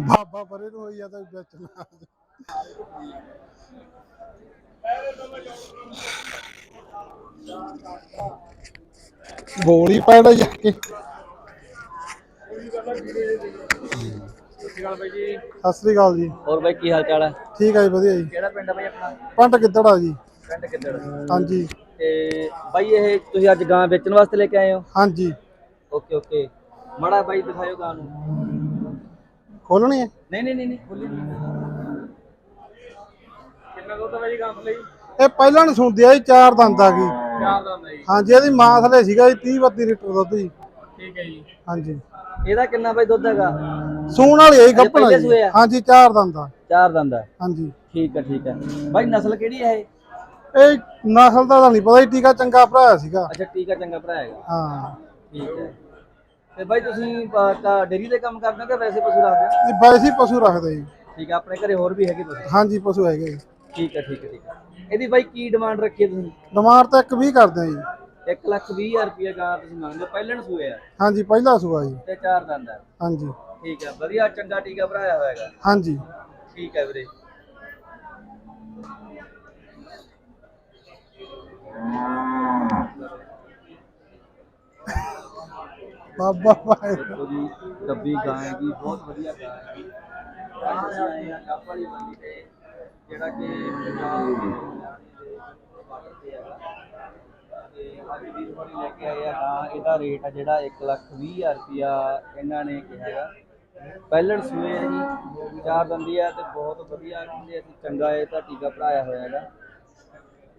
ਬਾਬਾ ਪਰੇ ਨੂੰ ਹੋਈ ਆ ਤਾਂ ਵਿੱਚ ਗੋਲੀ ਪੈਣਾ ਜਾ ਕੇ? ਸਤਿ ਸ਼੍ਰੀ ਅਕਾਲ ਬਾਈ ਜੀ। ਸਤਿ ਸ੍ਰੀ ਅਕਾਲ ਜੀ ਹੋਰ ਬਾਈ ਕੀ ਹਾਲ ਚਾਲ ਹੈ ਠੀਕ ਆ ਜੀ ਵਧੀਆ ਜੀ। ਕਿਹੜਾ ਪਿੰਡ ਹੈ ਬਾਈ ਆਪਣਾ? ਪੰਟ ਕਿੱਧੜਾ ਜੀ। ਪਿੰਡ ਕਿੱਦੜ? ਹਾਂਜੀ। ਤੇ ਬਾਈ ਇਹ ਤੁਸੀਂ ਅੱਜ ਗਾਂ ਵੇਚਣ ਵਾਸਤੇ ਲੈ ਕੇ ਆਏ ਹੋ? ਹਾਂਜੀ। Okay okay. ਮੜਾ ਬਾਈ ਦਿਖਾਇਓ ਗਾਂ ਨੂੰ। ਖੋਲਣੀ ਹੈ? ਨਹੀਂ ਨਹੀਂ ਨਹੀਂ ਨਹੀਂ ਖੋਲੀ ਕਿੰਨਾ ਦੁੱਧ ਹੈ ਬਾਈ ਗਾਂ ਲਈ? ਇਹ ਪਹਿਲਾਂ ਨੂੰ ਸੁਣਦੀ ਆ ਜੀ ਚਾਰ ਦੰਦ ਆ ਗਈ। ਚਾਰ ਦਾ ਹੁੰਦਾ ਜੀ। ਹਾਂਜੀ ਇਹਦੀ ਮਾਂ ਥਲੇ ਸੀਗਾ ਜੀ 30 32 ਲੀਟਰ ਦੁੱਧ ਜੀ। ਠੀਕ ਹੈ ਜੀ। ਹਾਂਜੀ। ਇਹਦਾ ਕਿੰਨਾ ਬਾਈ ਦੁੱਧ ਹੈਗਾ? ਸੂਣ ਵਾਲੀ ਇਹ ਗੱਪਣਾ ਪਹਿਲੇ ਆ? ਹਾਂਜੀ ਚਾਰ ਦੰਦ ਆ। ਚਾਰ ਦੰਦ ਹੈ ਹਾਂਜੀ। ਠੀਕ ਹੈ ਠੀਕ ਹੈ। ਬਾਈ ਨਸਲ ਕਿਹੜੀ ਹੈ ਇਹ? ਇਹ ਨਸਲ ਦਾ ਤਾਂ ਨਹੀਂ ਪਤਾ ਜੀ ਟੀਕਾ ਚੰਗਾ ਭਰਾਇਆ ਸੀਗਾ। ਅੱਛਾ ਟੀਕਾ ਚੰਗਾ ਭਰਾ ਹੈਗਾ। ਹਾਂ। ਠੀਕ ਹੈ। ਤੇ ਬਾਈ ਤੁਸੀਂ ਡੇਰੀ ਦੇ ਕੰਮ ਕਰਦੇ ਹੋ ਕਿ ਵੈਸੇ ਪਸ਼ੂ ਰੱਖਦੇ ਹੋ? ਇਹ ਵੈਸੇ ਹੀ ਪਸ਼ੂ ਰੱਖਦੇ ਜੀ। ਠੀਕ ਹੈ ਆਪਣੇ ਘਰੇ ਹੋਰ ਵੀ ਹੈਗੇ ਤੁਸੀਂ ਹਾਂਜੀ ਪਸ਼ੂ ਹੈਗੇ ਜੀ। ਠੀਕ ਹੈ ਠੀਕ ਹੈ ਠੀਕ ਹੈ। ਇਹਦੀ ਬਾਈ ਕੀ ਡਿਮਾਂਡ ਰੱਖੀ ਹੈ ਤੁਸੀਂ? ਡਿਮਾਂਡ ਤਾਂ ਇੱਕ ਵੀ ਕਰਦੇ ਆ ਜੀ। 1 ਲੱਖ 20 ਹਜ਼ਾਰ ਰੁਪਏ ਗਾਂ ਤੁਸੀਂ ਮੰਗਦੇ ਹੋ ਪਹਿਲਣ ਸੂਏ ਆ। ਹਾਂਜੀ ਪਹਿਲਾ ਸੂਆ ਜੀ। ਤੇ ਚਾਰ ਦੰਦ ਆ। ਹਾਂਜੀ। ਠੀਕ ਹੈ ਵਧੀਆ ਚੰਗਾ ਟੀਕਾ ਭਰਾਇਆ ਹੋਇਆਗਾ ਹਾਂਜੀ। ਠੀਕ ਹੈ ਵੀਰੇ। ਬਾਬਾ ਭਾਈ। ਦੇਖੋ ਜੀ ਡੱਬੀ ਗਾਂ ਹੈਗੀ ਬਹੁਤ ਵਧੀਆ ਆ ਕੱਪ ਵਾਲੀ ਮੰਡੀ ਤੇ ਜਿਹੜਾ ਕਿ ਪੰਜਾਬ ਦੇ ਬਾਰਡਰ ਤੇ ਹੈਗਾ। ਤੇ ਅੱਜ ਵੀਰ ਹੋਣੀ ਲੈ ਕੇ ਆਏ ਆ। ਗਾਂ ਇਹਦਾ ਰੇਟ ਆ ਜਿਹੜਾ 1 ਲੱਖ 20 ਹਜ਼ਾਰ ਰੁਪਿਆ ਇਹਨਾਂ ਨੇ ਕਿਹਾ ਹੈਗਾ। ਪਹਿਲਣ ਸੂਏ ਆ ਜੀ ਚਾਰ ਦੰਦੀ ਆ ਤੇ ਬਹੁਤ ਵਧੀਆ ਕਹਿੰਦੇ ਅਸੀਂ ਚੰਗਾ ਇਹ ਤਾਂ ਟੀਕਾ ਭਰਾਇਆ ਹੋਇਆ ਹੈਗਾ।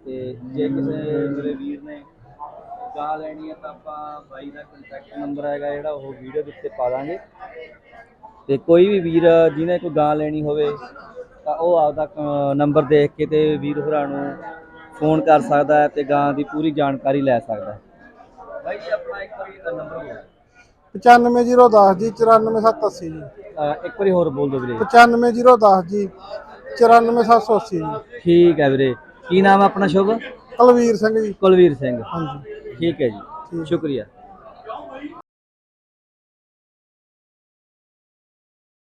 ਤੇ ਜੇ ਕਿਸੇ ਮੇਰੇ ਵੀਰ ਨੇ ਗਾਂ ਲੈਣੀ ਹੈ ਤਾਂ ਆਪਾਂ ਬਾਈ ਦਾ ਕੰਟੈਕਟ ਨੰਬਰ ਹੈਗਾ ਜਿਹੜਾ ਉਹ ਵੀਡੀਓ ਦੇ ਉੱਤੇ ਪਾ ਦਾਂਗੇ। ਤੇ ਕੋਈ ਵੀ ਵੀਰ ਜਿਹਨੇ ਕੋਈ ਗਾਂ ਲੈਣੀ ਹੋਵੇ ਤਾਂ ਉਹ ਆਪਦਾ ਨੰਬਰ ਦੇਖ ਕੇ ਤੇ ਵੀਰ ਹੋਰਾਂ ਨੂੰ ਫੋਨ ਕਰ ਸਕਦਾ ਹੈ ਤੇ ਗਾਂ ਦੀ ਪੂਰੀ ਜਾਣਕਾਰੀ ਲੈ ਸਕਦਾ ਹੈ। ਬਾਈ ਜੀ ਆਪਣਾ ਇੱਕ ਵਾਰੀ ਦਾ ਨੰਬਰ ਬੋਲੋ 95010 ਜੀ 94780 ਜੀ। ਅਹ ਇੱਕ ਵਾਰੀ ਹੋਰ ਬੋਲ ਦਿਓ ਵੀਰੇ। 95010 ਜੀ 94780 ਜੀ। ਠੀਕ ਹੈ ਵੀਰੇ। ਕੀ ਨਾਮ ਹੈ ਆਪਣਾ ਸ਼ੁਭ? ਕੁਲਵੀਰ ਸਿੰਘ ਜੀ। ਕੁਲਵੀਰ ਸਿੰਘ। ਹਾਂਜੀ। ਠੀਕ ਹੈ ਜੀ। ਸ਼ੁਕਰੀਆ।